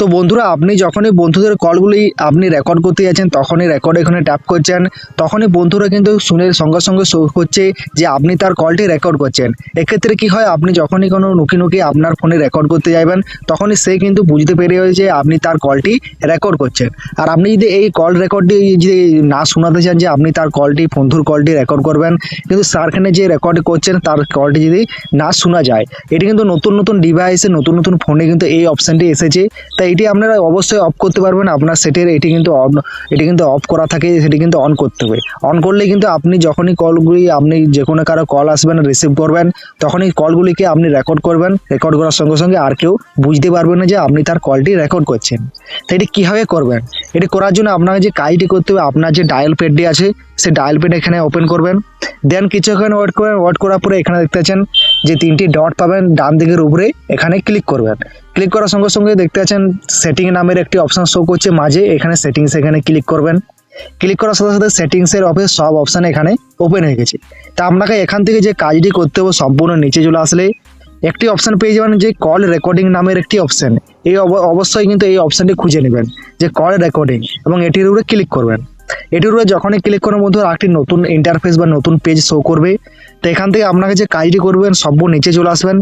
তো বন্ধুরা, আপনি যখনই বন্ধুদের কলগুলি আপনি রেকর্ড করতে যাচ্ছেন, তখনই রেকর্ড এখানে ট্যাপ করছেন। তখনই বন্ধুরা কিন্তু শুনে সঙ্গে সঙ্গে শো হচ্ছে যে আপনি তার কলটি রেকর্ড করছেন। এক্ষেত্রে কি হয়, আপনি যখনই কোনো নুকি নুকি আপনার ফোনে রেকর্ড করতে যাবেন তখনই সে কিন্তু বুঝতে পেরে যে আপনি তার কলটি রেকর্ড করছেন। আর আপনি যদি এই কল রেকর্ডটি যদি না শোনাতে চান যে আপনি তার কলটি বন্ধুর কলটি রেকর্ড করবেন, কিন্তু স্যারখানে যে রেকর্ড করছেন, তার কলটি যদি না শোনা যায়, এটি কিন্তু নতুন নতুন ডিভাইসে নতুন নতুন ফোনে কিন্তু এই অপশানটি এসেছে। তাই এটি আপনারা অবশ্যই অফ করতে পারবেন। আপনার সেটের এটি কিন্তু এটি কিন্তু অফ করা থাকে, সেটি কিন্তু অন করতে হবে। অন করলে কিন্তু আপনি যখনই কলগুলি আপনি যে কোনো কারও কল আসবেন রিসিভ করবেন, তখনই কলগুলিকে আপনি রেকর্ড করবেন। রেকর্ড করার সঙ্গে সঙ্গে আর কেউ বুঝতে পারবে না যে আপনি তার কলটি রেকর্ড করছেন। তো এটি কীভাবে করবেন? এটি করার জন্য আপনাকে যে কাজটি করতে হবে, আপনার যে ডায়াল পেডটি আছে, সেই ডায়াল পেড এখানে ওপেন করবেন। দেন কিছুক্ষণ ওয়েট করবেন ওয়েট করার পরে এখানে দেখতে পাচ্ছেন যে তিনটি ডট পাবেন, ডান দিকের উপরে এখানে ক্লিক করবেন। ক্লিক করার সঙ্গে সঙ্গে দেখতে পাচ্ছেন সেটিং নামের একটি অপশান শো করছে মাঝে, এখানে সেটিংস এখানে ক্লিক করবেন। ক্লিক করার সাথে সাথে সেটিংসের অফিস সব অপশান এখানে ওপেন হয়ে গেছে। তা আপনাকে এখান থেকে যে কাজটি করতে হবে সম্পূর্ণ নিচে চলে আসলে একটি অপশান পেয়ে যাবেন যে কল রেকর্ডিং নামের একটি অপশান এই অব- অবশ্যই কিন্তু এই অপশানটি খুঁজে নেবেন, যে কল রেকর্ডিং এবং এটির উপরে ক্লিক করবেন। এটির উপরে যখনই ক্লিক করার মধ্যে একটি নতুন ইন্টারফেস বা নতুন পেজ শো করবে। তো এখান থেকে আপনাকে যে কাজটি করবেন সম্পূর্ণ নিচে চলে আসবেন।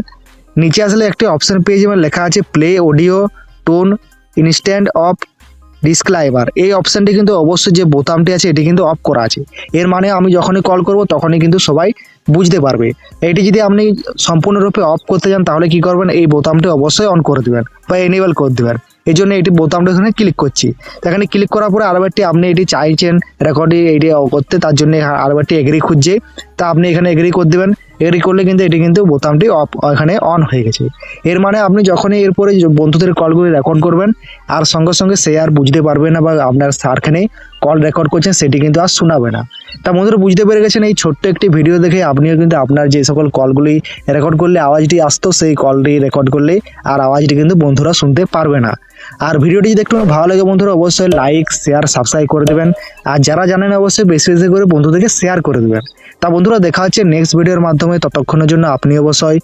নিচে আসলে একটি অপশন পেয়ে যাবেন, লেখা আছে play audio tone instant of ডিসক্লাইবার এই অপশানটি কিন্তু অবশ্যই যে বোতামটি আছে, এটি কিন্তু অফ করা আছে। এর মানে আমি যখনই কল করব, তখনই কিন্তু সবাই বুঝতে পারবে। এটি যদি আপনি সম্পূর্ণরূপে অফ করতে চান, তাহলে কি করবেন? এই বোতামটি অবশ্যই অন করে দেবেন বা এনেবল করে দেবেন। এই জন্য এটি বোতামটা এখানে ক্লিক করছি। এখানে ক্লিক করার পরে আরবারটি আপনি এটি চাইছেন রেকর্ডিং এটি করতে, তার জন্য আরবারটি এগ্রি খুঁজছে। তা আপনি এখানে এগ্রি করে দেবেন। এগ্রি করলে কিন্তু এটি কিন্তু বোতামটি অফ এখানে অন হয়ে গেছে। এর মানে আপনি যখনই এরপরে বন্ধুদের কলগুলি রেকর্ড করবেন, আর সঙ্গে সঙ্গে সে আর বুঝতে পারবে না বা আপনার স্যারখানে কল রেকর্ড করছেন, সেটি কিন্তু আর শোনাবে না। তা বন্ধুরা, বুঝতে পেরে গেছেন, এই ছোট্ট একটি ভিডিও দেখে আপনিও কিন্তু আপনার যে সকল কলগুলি রেকর্ড করলে আওয়াজটি আসতো, সেই কলটি রেকর্ড করলে আর আওয়াজটি কিন্তু বন্ধুরা শুনতে পারবে না। আর ভিডিওটি যদি একটু ভালো লাগে বন্ধুরা, অবশ্যই লাইক শেয়ার সাবস্ক্রাইব করে দেবেন। আর যারা জানেন অবশ্যই বেশি বেশি করে বন্ধুদেরকে শেয়ার করে দেবেন। তা বন্ধুরা, দেখা হচ্ছে নেক্সট ভিডিওর মাধ্যমে। ততক্ষণের জন্য আপনি অবশ্যই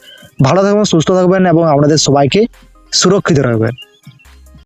ভালো থাকবেন, সুস্থ থাকবেন এবং আপনাদের সবাইকে সুরক্ষিত রাখবেন।